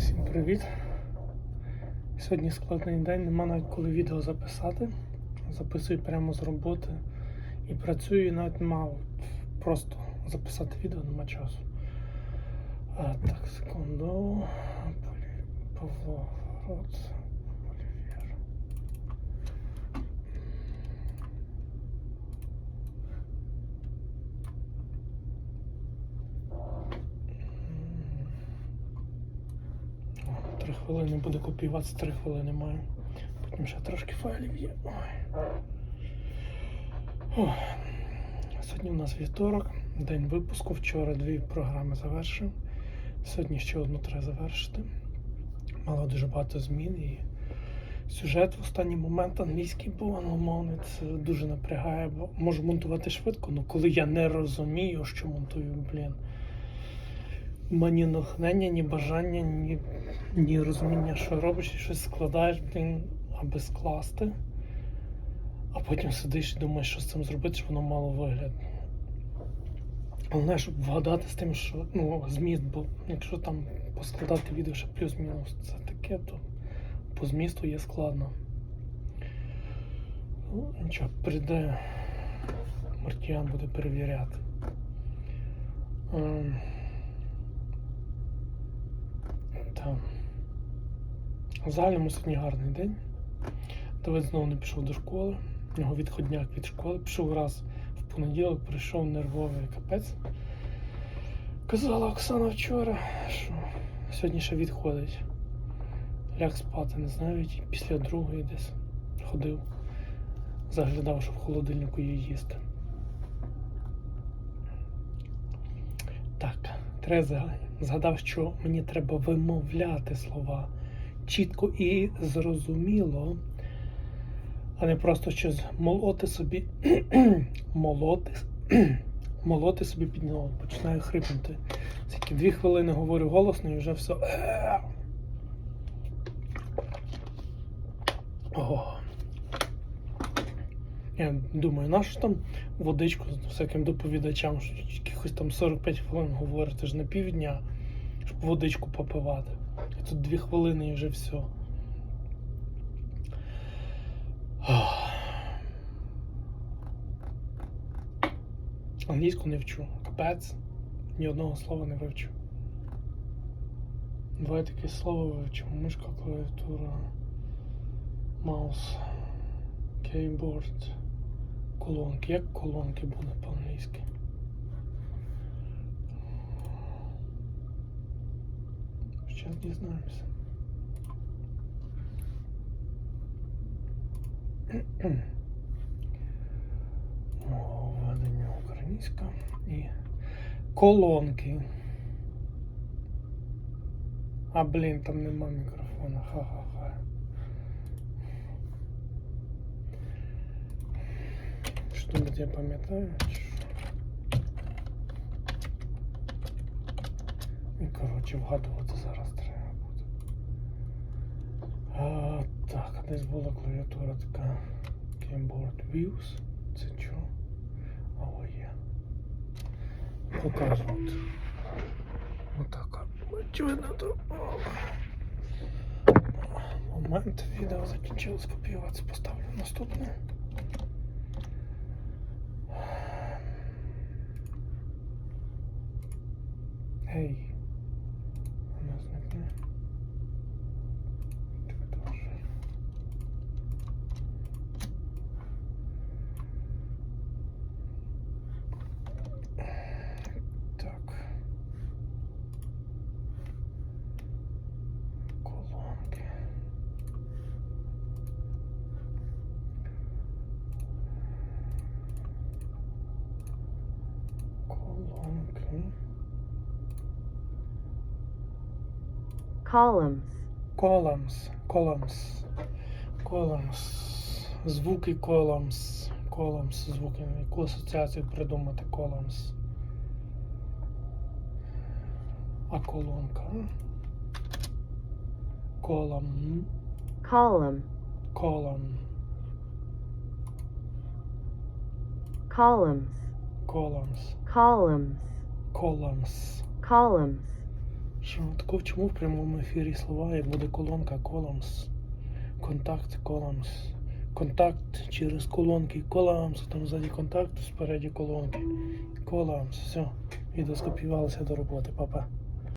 Всім привіт! Сьогодні складний день, нема навіть коли відео записати. Записую прямо з роботи і працюю і навіть нема просто записати відео, нема часу. А, так, секунду. Павло Рот. Хвилини буде копіюватися, три хвилини маю. Потім ще трошки файлів є. Ой. Ох. Сьогодні у нас вівторок, день випуску. Вчора дві програми завершив. Сьогодні ще одну треба завершити. Мало дуже багато змін і сюжет в останній момент англійський був англомовний. Це дуже напрягає, бо можу монтувати швидко, але коли я не розумію, що монтую, блін. Мені натхнення, ні бажання, ні, ні розуміння, що робиш, і щось складаєш, блін, аби скласти. А потім сидиш і думаєш, що з цим зробити, щоб воно мало вигляд. Головне, щоб вгадати з тим, що ну, зміст, бо якщо там поскладати відео ще плюс-мінус, це таке, то по змісту є складно. Ну, нічого, прийде Мартіян буде перевіряти. Ем, Так. В загальному сьогодні гарний день. Давид знову не пішов до школи. У нього відходняк від школи. Пішов раз в понеділок, прийшов нервовий капець. Казала Оксана вчора, що сьогодні ще відходить. Ляг спати, не знаю, ведь після другої десь ходив. Заглядав, що в холодильнику є їсти. Так, треба згадав, що мені треба вимовляти слова чітко і зрозуміло, а не просто щось молоти собі, молоти, молоти собі під нього, починаю хрипнути. Тільки дві хвилини говорю голосно і вже все. О. Я думаю, нащо там водичку з всяким доповідачам, що якихось там 45 хвилин говорити ж на півдня, водичку попивати. І тут дві хвилини і вже все. Англійську не вчу. Капець. Ні одного слова не вивчу. Давай таке слово вивчимо. Мишка, клавіатура, маус, кейборд, колонки. Як колонки буде по-англійськи? Зараз дізнаємося. Мова введення українська і колонки. А блін, там нема мікрофона. Ха-ха-ха. Що-нибудь я пам'ятаю? Коротше, вгадувати зараз треба буде. А, так, десь була клавіатура така Keyboard Views. Це що? А є. Показують. Отака. Очевидно, то. Момент відео закінчилось копіюватися. Поставлю наступне. Колонки. columns, Columns, columns, columns, звуки columns, columns, звуки, яку асоціацію придумати columns. А колонка? Column, column, column, columns, Columns, columns, columns. columns, Що чому в прямому ефірі слова, як буде колонка columns, контакт columns, контакт через колонки, columns, там ззаді контакт, спереді колонки, columns, все, відео скопіювалося до роботи, папа.